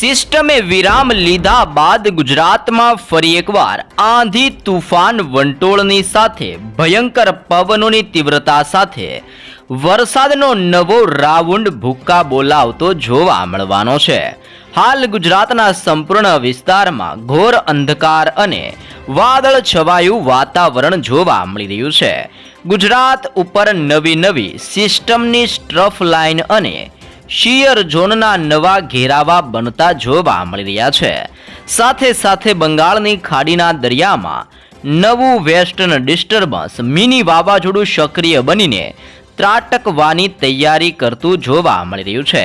સિસ્ટમે વિરામ લીધા બાદ ગુજરાતમાં ફરી એકવાર આંધી તુફાન વંટોળની સાથે ભયંકર પવનોની તીવ્રતા સાથે વરસાદનો નવો રાઉન્ડ ભૂક્કા બોલાવતો જોવા મળવાનો છે. હાલ ગુજરાતના સંપૂર્ણ વિસ્તારમાં ઘોર અંધકાર અને વાદળ છવાયું વાતાવરણ જોવા મળી રહ્યું છે. ગુજરાત ઉપર નવી નવી સિસ્ટમની સ્ટ્રફ લાઇન અને શિયર ઝોનના નવા ઘેરાવા બનતા જોવા મળી રહ્યા છે. સાથે સાથે બંગાળની ખાડીના દરિયામાં નવું વેસ્ટર્ન ડિસ્ટર્બન્સ મિની વાવાઝોડું સક્રિય બનીને ત્રાટકવાની તૈયારી કરતું જોવા મળી રહ્યું છે.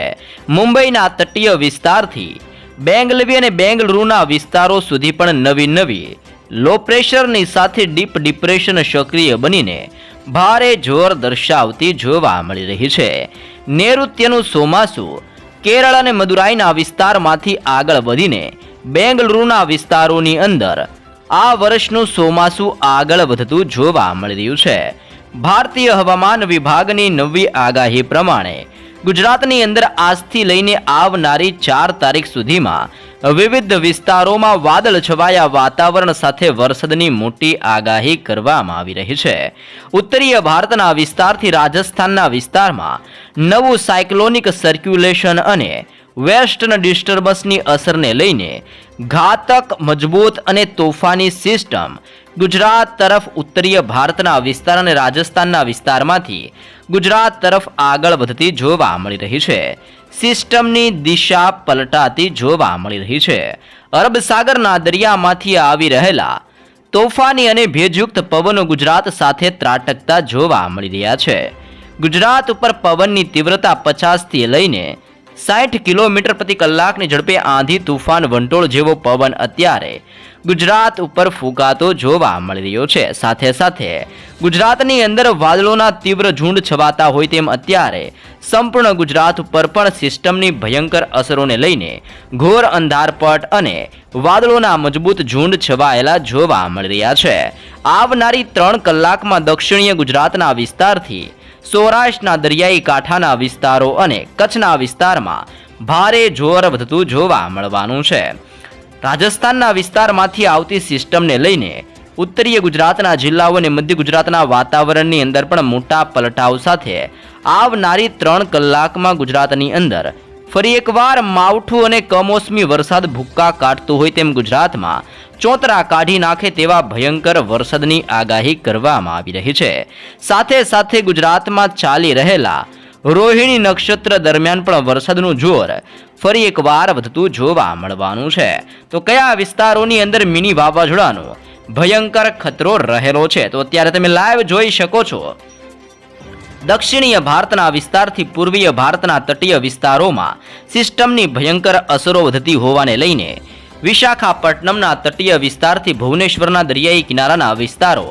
મુંબઈના તટીય વિસ્તારથી બેંગલવી અને બેંગલુરુના વિસ્તારો સુધી પણ નવી નવી લો પ્રેશરની સાથે ડીપ ડિપ્રેશન સક્રિય બનીને ભારે જોર દર્શાવતી જોવા મળી રહી છે. નૈઋત્યનું ચોમાસુ કેરળ અને મદુરાઈના વિસ્તારમાંથી આગળ વધીને બેંગલુરુના વિસ્તારોની અંદર આ વર્ષનું ચોમાસુ આગળ વધતું જોવા મળી રહ્યું છે. ભારતીય હવામાન વિભાગની નવી આગાહી પ્રમાણે ગુજરાતની અંદર આજથી લઈને આવનારી ચાર તારીખ સુધીમાં વિવિધ વિસ્તારોમાં વાદળ છવાયા વાતાવરણ સાથે વરસાદની મોટી આગાહી કરવામાં આવી રહી છે. ઉત્તરીય ભારતના વિસ્તારથી રાજસ્થાનના વિસ્તારમાં નવું સાયક્લોનિક સર્ક્યુલેશન અને વેસ્ટર્ન ડિસ્ટર્બન્સની અસરને લઈને ઘાતક, મજબૂત અને તોફાની સિસ્ટમ ગુજરાત તરફ ઉત્તરીય ભારતના વિસ્તાર અને રાજસ્થાનના વિસ્તારમાંથી ગુજરાત તરફ આગળ વધતી જોવા મળી રહી છે. સિસ્ટમની દિશા પલટાતી જોવા મળી રહી છે. અરબ સાગરના દરિયામાંથી આવી રહેલા તોફાની અને ભેજયુક્ત પવનો ગુજરાત સાથે ત્રાટકતા જોવા મળી રહ્યા છે. ગુજરાત ઉપર પવનની તીવ્રતા પચાસથી લઈને સાઠ કિલોમીટર પ્રતિ કલાકની ઝડપે આંધી તુફાન વંટોળ જેવો પવન અત્યારે ગુજરાત ઉપર ફૂંકાતો જોવા મળી રહ્યો છે. સાથે સાથે ગુજરાતની અંદર વાદળોના તીવ્ર ઝુંડ છવાતા હોય તેમ અત્યારે સંપૂર્ણ ગુજરાત ઉપર પણ સિસ્ટમની ભયંકર અસરોને લઈને ઘોર અંધારપટ અને વાદળોના મજબૂત ઝુંડ છવાયેલા જોવા મળી રહ્યા છે. આવનારી ત્રણ કલાકમાં દક્ષિણીય ગુજરાતના વિસ્તારથી સૌરાષ્ટ્રના દરિયાઈ કાંઠાના વિસ્તારો અને કચ્છના વિસ્તારમાં ભારે જોર વધતું જોવા મળવાનું છે. રાજસ્થાનના વિસ્તારમાંથી આવતી સિસ્ટમને લઈને ઉત્તરીય ગુજરાતના જિલ્લાઓ અને મધ્ય ગુજરાતના વાતાવરણની અંદર પણ મોટા પલટાવ સાથે આવનારી ત્રણ કલાકમાં ગુજરાતની અંદર ફરી એકવાર માવઠું અને કમોસમી વરસાદ ભૂક્કા કાઢતું હોય તેમ ગુજરાતમાં ચોતરા કાઢી નાખે તેવા ભયંકર વરસાદની આગાહી કરવામાં આવી રહી છે. સાથે સાથે ગુજરાતમાં ચાલી રહેલા રોહિણી નક્ષત્ર દરમિયાન પણ વરસાદનું જોર ફરી એકવાર વધતું જોવા મળવાનું છે. તો કયા વિસ્તારોની અંદર મિની વાવાઝોડાનો ભયંકર ખતરો રહેલો છે. તો અત્યારે તમે લાઈવ જોઈ શકો છો. દક્ષિણીય ભારતના વિસ્તારથી પૂર્વીય ભારતના તટીય વિસ્તારોમાં સિસ્ટમની ભયંકર અસરો વધતી હોવાને લઈને વિશાખાપટ્ટનમના તટીય વિસ્તારથી ભુવનેશ્વરના દરિયાઈ કિનારાના વિસ્તારો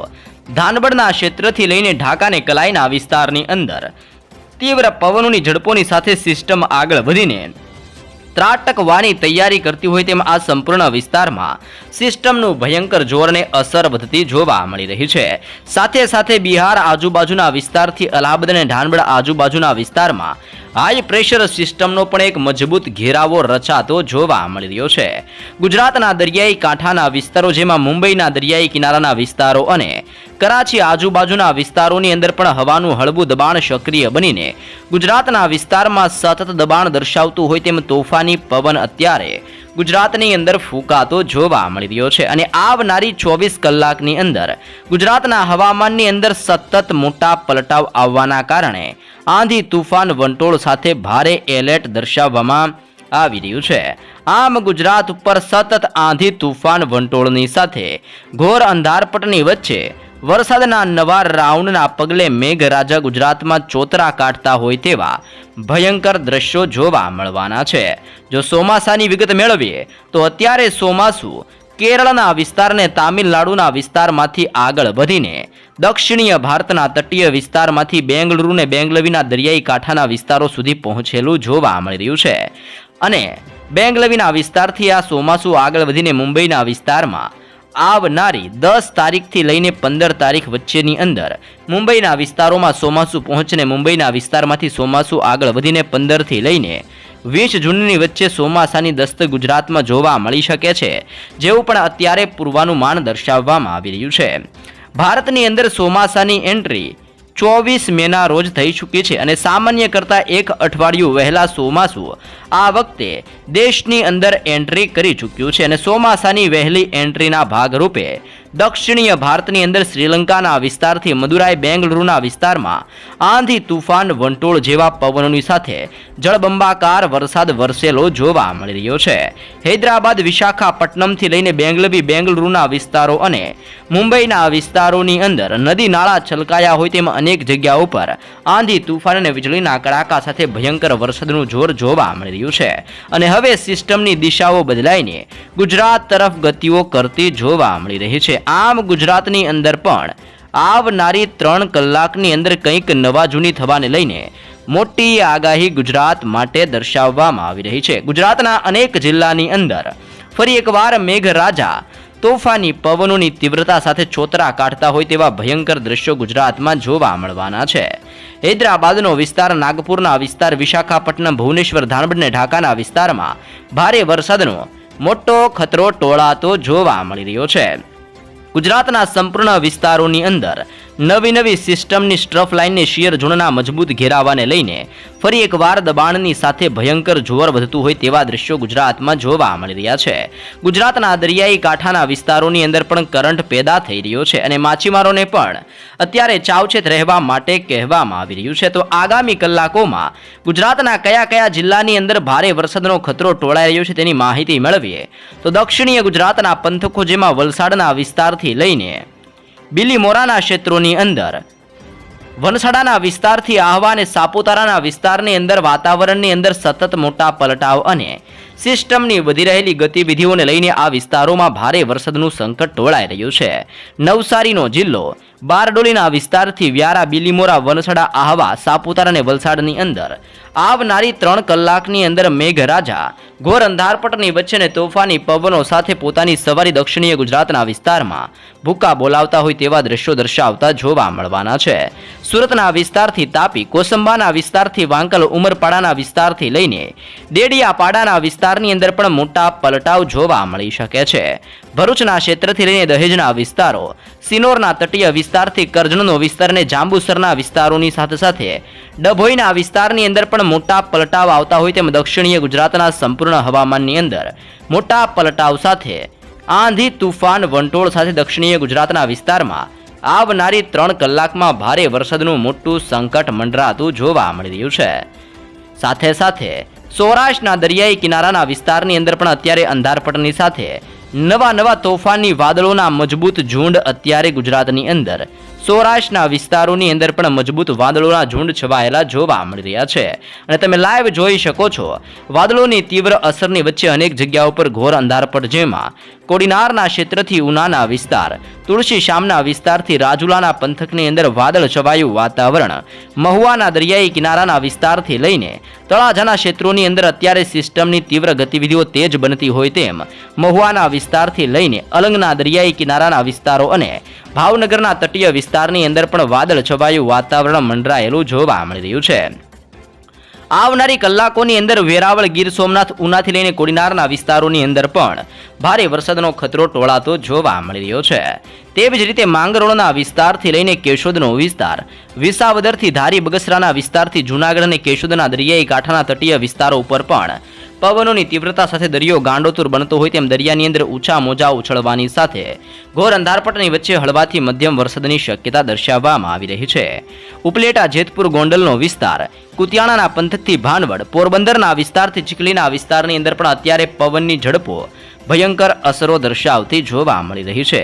ધાનબડના ક્ષેત્રથી લઈને ઢાકાને કલાઈના વિસ્તારની અંદર, તીવ્ર પવનોની ઝડપોની સાથે સિસ્ટમ આગળ વધીને ત્રાટકવાની તૈયારી કરતી હોય તેમ આ સંપૂર્ણ વિસ્તારમાં સિસ્ટમનું ભયંકર જોરને અસર વધતી જોવા મળી રહી છે. સાથે સાથે બિહાર આજુબાજુના વિસ્તારથી અલ્હાબાદ અને ઢાનબડ આજુબાજુના વિસ્તારમાં હાઈ પ્રેશર સિસ્ટમનો પણ એક મજબૂત ઘેરાવો રચાતો જોવા મળી રહ્યો છે. ગુજરાતના દરિયાઈ કાંઠાના વિસ્તારો જેમાં મુંબઈના દરિયાઈ કિનારાના વિસ્તારો અને કરાચી આજુબાજુના વિસ્તારોની અંદર પણ હવાનું હળવું દબાણ સક્રિય બનીને ગુજરાતના વિસ્તારમાં સતત દબાણ દર્શાવતું હોય તેમ તોફાની પવન અત્યારે ગુજરાતની અંદર ફૂંકાતો જોવા મળી રહ્યો છે અને આવનારી ચોવીસ કલાકની અંદર ગુજરાતના હવામાનની અંદર સતત મોટા પલટાવ આવવાના કારણે આંધી તુફાન વંટોળ સાથે ભારે એલર્ટ દર્શાવવામાં આવી રહ્યું છે. આમ ગુજરાત ઉપર સતત આંધી તુફાન વંટોળની સાથે ઘોર અંધારપટની વચ્ચે વરસાદના નવા રાઉન્ડના પગલે મેઘરાજા ગુજરાતમાં ચોતરા કાઢતા હોય તેવા ભયંકર દ્રશ્યો જોવા મળવાના છે. જો ચોમાસાની વિગત મેળવીએ, તો અત્યારે ચોમાસું કેરળના વિસ્તારને તામિલનાડુના વિસ્તારમાંથી આગળ વધીને દક્ષિણીય ભારતના તટીય વિસ્તારમાંથી બેંગલુરુને બેંગલવીના દરિયાઈ કાંઠાના વિસ્તારો સુધી પહોંચેલું જોવા મળી રહ્યું છે. અને બેંગલવીના વિસ્તારથી આ ચોમાસું આગળ વધીને મુંબઈના વિસ્તારમાં આવનારી દસ તારીખથી લઈને પંદર તારીખ વચ્ચેની અંદર મુંબઈના વિસ્તારોમાં ચોમાસું પહોંચને મુંબઈના વિસ્તારમાંથી ચોમાસું આગળ વધીને પંદરથી લઈને વીસ જૂનની વચ્ચે ચોમાસાની દસ્ત ગુજરાતમાં જોવા મળી શકે છે, જેવું પણ અત્યારે પૂર્વાનુમાન દર્શાવવામાં આવી રહ્યું છે. ભારતની અંદર ચોમાસાની એન્ટ્રી ચોવીસ મેના રોજ થઈ ચૂકી છે અને સામાન્ય કરતાં એક અઠવાડિયું વહેલા ચોમાસું આ વખતે દેશની અંદર એન્ટ્રી કરી ચૂક્યું છે અને ચોમાસાની વહેલી એન્ટ્રીના ભાગરૂપે દક્ષિણીય ભારતની અંદર શ્રીલંકાના વિસ્તારથી મદુરાઈ બેંગલુરુના વિસ્તારમાં આંધી તુફાન વંટોળ જેવા પવનોની સાથે જળબંબાકાર વરસાદ વરસેલો જોવા મળી રહ્યો છે. હૈદરાબાદ, વિશાખાપટ્ટનમથી લઈને બેંગલવી, બેંગલુરુના વિસ્તારો અને મુંબઈના વિસ્તારોની અંદર નદી નાળા છલકાયા હોય તેમ અનેક જગ્યાઓ પર આંધી તુફાન અને વીજળીના કડાકા સાથે ભયંકર વરસાદનું જોર જોવા મળી રહ્યું છે. અને હવે સિસ્ટમની દિશાઓ બદલાઈને ગુજરાત તરફ ગતિઓ કરતી જોવા મળી રહી છે. આમ ગુજરાતની અંદર પણ આવનારી ત્રણ કલાકની અંદર કંઈક નવા જૂની થવાને લઈને મોટી આગાહી ગુજરાત માટે દર્શાવવામાં આવી રહી છે. ગુજરાતના અનેક જિલ્લાની અંદર ફરી એકવાર મેઘરાજા તોફાની પવનોની તીવ્રતા સાથે છોતરા કાઢતા હોય તેવા ભયંકર દ્રશ્યો ગુજરાતમાં જોવા મળવાના છે. હૈદરાબાદનો વિસ્તાર નાગપુરના વિસ્તાર વિશાખાપટ્ટનમ ભુવનેશ્વર ધાનબડ અને ઢાકાના વિસ્તારમાં ભારે વરસાદનો મોટો ખતરો ટોળાતો જોવા મળી રહ્યો છે. ગુજરાતના સંપૂર્ણ વિસ્તારોની અંદર નવી નવી સિસ્ટમની સ્ટ્રફ લાઇનને શિયર ઝોનના મજબૂત ઘેરાવાને લઈને ફરી એકવાર દબાણની સાથે ભયંકર જોર વધતું હોય તેવા દ્રશ્યો ગુજરાતમાં જોવા મળી રહ્યા છે. ગુજરાતના દરિયાઈ કાંઠાના વિસ્તારોની અંદર પણ કરંટ પેદા થઈ રહ્યો છે અને માછીમારોને પણ અત્યારે ચાવચેત રહેવા માટે કહેવામાં આવી રહ્યું છે. તો આગામી કલાકોમાં ગુજરાતના કયા કયા જિલ્લાની અંદર ભારે વરસાદનો ખતરો ટોળાઈ રહ્યો છે તેની માહિતી મેળવીએ. તો દક્ષિણીય ગુજરાતના પંથકો જેમાં વલસાડના વિસ્તારથી લઈને બિલીમોરાના ક્ષેત્રોની અંદર. વનસાડાના વિસ્તારથી આહવા અને સાપુતારાના વિસ્તારની અંદર વાતાવરણની અંદર સતત મોટા પલટાવ અને સિસ્ટમની વધી રહેલી ગતિવિધિઓને લઈને આ વિસ્તારોમાં ભારે વરસાદનું સંકટ ટોળાઈ રહ્યું છે. નવસારીનો જિલ્લો બારડોલીના વિસ્તારથી વ્યારા, બિલીમોરા વનસડા આહવા, સાપુતારા અને વલસાડની અંદર. આવનારી ત્રણ કલાકની અંદર મેઘરાજા ઘોર અંધારપટની વચ્ચે અને તોફાની પવનો સાથે પોતાની સવારી દક્ષિણીય ગુજરાતના વિસ્તારમાં ભૂકા બોલાવતા હોય તેવા દ્રશ્યો દર્શાવતા જોવા મળવાના છે. સુરતના વિસ્તારથી તાપી, કોસંબાના વિસ્તારથી વાંકલ, ઉમરપાડાના વિસ્તારથી લઈને ડેડિયાપાડાના વિસ્તારની અંદર પણ મોટા પલટાવ જોવા મળી શકે છે. ભરૂચના ક્ષેત્રથી લઈને દહેજના વિસ્તારો, સિનોરના તટીય વિસ્તારથી કરજણનો વિસ્તાર અને જાંબુસરના વિસ્તારોની સાથે સાથે ડભોઈના વિસ્તારની અંદર પણ મોટા પલટાવ આવતા હોય તેમ દક્ષિણીય ગુજરાતના સંપૂર્ણ હવામાનની અંદર મોટા પલટાવ સાથે આંધી તુફાન વંટોળ સાથે દક્ષિણીય ગુજરાતના વિસ્તારમાં આવનારી ત્રણ કલાકમાં ભારે વરસાદનું મોટું સંકટ મંડરાતું જોવા મળી રહ્યું છે. સાથે સાથે સૌરાષ્ટ્રના દરિયાઈ કિનારાના વિસ્તારની અંદર પણ અત્યારે અંધારપટની સાથે નવા નવા તોફાની વાદળોના મજબૂત ઝુંડ અત્યારે ગુજરાતની અંદર. સૌરાષ્ટ્રના વિસ્તારોની અંદર પણ મજબૂત વાદળોના ઝુંડ છવાયેલા જોવા મળી રહ્યા છે. અને તમે લાઈવ જોઈ શકો છો. વાદળોની તીવ્ર અસરની વચ્ચે અનેક જગ્યાઓ પર ઘોર અંધારપટ જેમાં કોડીનારના ક્ષેત્રથી ઉનાના વિસ્તાર, તુલસી શામના વિસ્તારથી રાજુલાના પંથકની અંદર વાદળ છવાયું વાતાવરણ, મહુવાના દરિયાઈ કિનારાના વિસ્તારથી લઈને તળાજાના ક્ષેત્રોની અંદર અત્યારે સિસ્ટમની તીવ્ર ગતિવિધિઓ તેજ બનતી હોય તેમ મહુવાના વિસ્તારથી લઈને અલંગના દરિયાઈ કિનારાના વિસ્તારો અને ભાવનગરના તટીય વિસ્તારની અંદર પણ વાદળ છવાયું વાતાવરણ મંડરાયેલું જોવા મળી રહ્યું છે. આવનારી કલાકોની અંદર વેરાવળ ગીર સોમનાથ ઉનાથી લઈને કોડીનારના વિસ્તારોની અંદર પણ ભારે વરસાદનો ખતરો ટોળાતો જોવા મળી રહ્યો છે. તેવી જ રીતે માંગરોળના વિસ્તારથી લઈને કેશોદનો વિસ્તાર, વિસાવદરથી ધારી બગસરાના વિસ્તારથી જૂનાગઢ અને કેશોદના દરિયાઈ કાંઠાના તટીય વિસ્તારો ઉપર પણ પવનોની તીવ્રતા સાથે દરિયો ગાંડોતુર બનતો હોય તેમ દરિયાની અંદર ઊંચા મોજા ઉછળવાની સાથે ઘોર અંધારપટની વચ્ચે હળવાથી મધ્યમ વરસાદની શક્યતા દર્શાવવામાં આવી રહી છે. ઉપલેટા, જેતપુર ગોંડલનો વિસ્તાર, કુતિયાણાના પંથકથી ભાનવડ, પોરબંદરના વિસ્તારથી ચીખલીના વિસ્તારની અંદર પણ અત્યારે પવનની ઝડપો ભયંકર અસરો દર્શાવતી જોવા મળી રહી છે.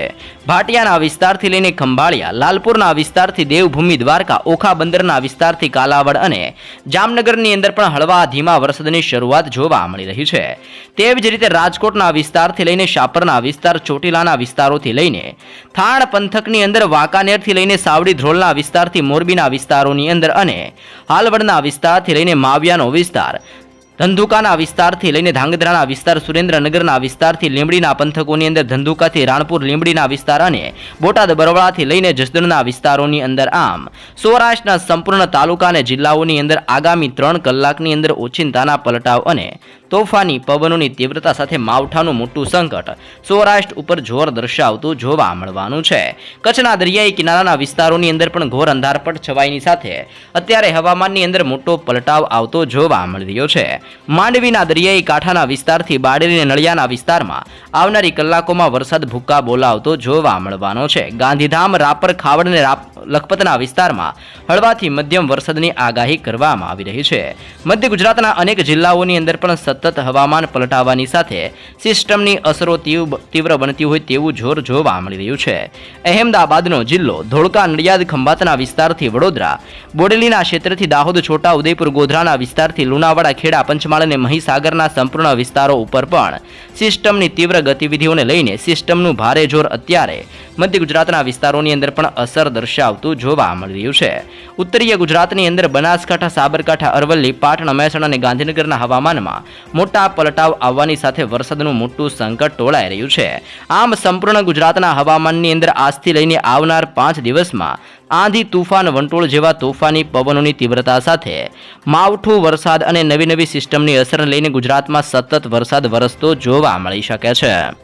ભાટિયાના વિસ્તારથી લઈને ખંભાળિયા, લાલપુરના વિસ્તારથી દેવભૂમિ, દ્વારકા, ઓખા બંદરના વિસ્તારથી કાલાવડ અને જામનગરની અંદર પણ હળવા ધીમા વરસાદની શરૂઆત જોવા મળી રહી છે. તેવી જ રીતે રાજકોટના વિસ્તારથી લઈને શાપરના વિસ્તાર, ચોટીલાના વિસ્તારોથી લઈને થાણ પંથકની અંદર, વાંકાનેરથી લઈને સાવડી ધ્રોલના વિસ્તારથી મોરબીના વિસ્તારોની અંદર અને હાલવડના વિસ્તારથી લઈને માવિયાનો વિસ્તાર ધંધુકાના વિસ્તારથી લઈને ધાંગધ્રાના વિસ્તાર, સુરેન્દ્રનગરના વિસ્તારથી લીંબડીના પંથકોની અંદર, ધંધુકાથી રાણપુર, લીંબડીના વિસ્તાર અને બોટાદ બરવાળાથી લઈને જસદણના વિસ્તારોની અંદર આમ. સૌરાષ્ટ્રના સંપૂર્ણ તાલુકા અને જિલ્લાઓની અંદર આગામી ત્રણ કલાકની અંદર ઓચિંતાના પલટાવ અને તોફાની પવનોની તીવ્રતા સાથે માવઠાનું મોટું સંકટ સૌરાષ્ટ્ર ઉપર જોર દર્શાવતું જોવા મળવાનું છે. કચ્છના દરિયાઈ કિનારાના વિસ્તારોની અંદર પણ ઘોર અંધારપટ છવાઈની સાથે અત્યારે હવામાનની અંદર મોટો પલટાવ આવતો જોવા મળી રહ્યો છે. માંડવીના દરિયાઈ કાંઠાના વિસ્તારથી બાડેલી નળિયાના વિસ્તારમાં આવનારી કલાકોમાં વરસાદ ભૂક્કા બોલાવતો જોવા મળવાનો છે. ગાંધીધામ રાપર ખાવડ અને રાપ લખપતના વિસ્તારમાં હળવાથી મધ્યમ વરસાદની આગાહી કરવામાં આવી રહી છે. મધ્ય ગુજરાતના અનેક જિલ્લાઓની અંદર પણ સતત હવામાન પલટાવાની સાથે સિસ્ટમની અસરો તીવ્ર બનતી હોય તેવું જોર જોવા મળી રહ્યું છે. અહેમદાબાદનો જિલ્લો ધોળકા નડિયાદ ખંભાતના વિસ્તારથી વડોદરા, બોડેલીના ક્ષેત્રથી દાહોદ, છોટા ઉદયપુર, ગોધરાના વિસ્તારથી લુણાવાડા, ખેડા, પંચમહાલ અને મહીસાગરના સંપૂર્ણ વિસ્તારો ઉપર પણ સિસ્ટમની તીવ્ર ગતિવિધિઓને લઈને સિસ્ટમનું ભારે જોર અત્યારે મધ્ય ગુજરાતના વિસ્તારોની અંદર પણ અસર દર્શાવતું જોવા મળી રહ્યું છે. ઉત્તરીય ગુજરાતની અંદર બનાસકાંઠા, સાબરકાંઠા, અરવલ્લી, પાટણ, મહેસાણા અને ગાંધીનગરના હવામાનમાં મોટા પલટાવ આવવાની સાથે વરસાદનું મોટું સંકટ ટોળાઈ રહ્યું છે. આમ સંપૂર્ણ ગુજરાતના હવામાનની અંદર આજથી લઈને આવનાર પાંચ દિવસમાં આંધી તુફાન, વંટોળ જેવા તોફાની પવનોની તીવ્રતા સાથે માવઠું વરસાદ અને નવી નવી સિસ્ટમની અસરને લઈને ગુજરાતમાં સતત વરસાદ વરસતો જોવા મળી શકે છે.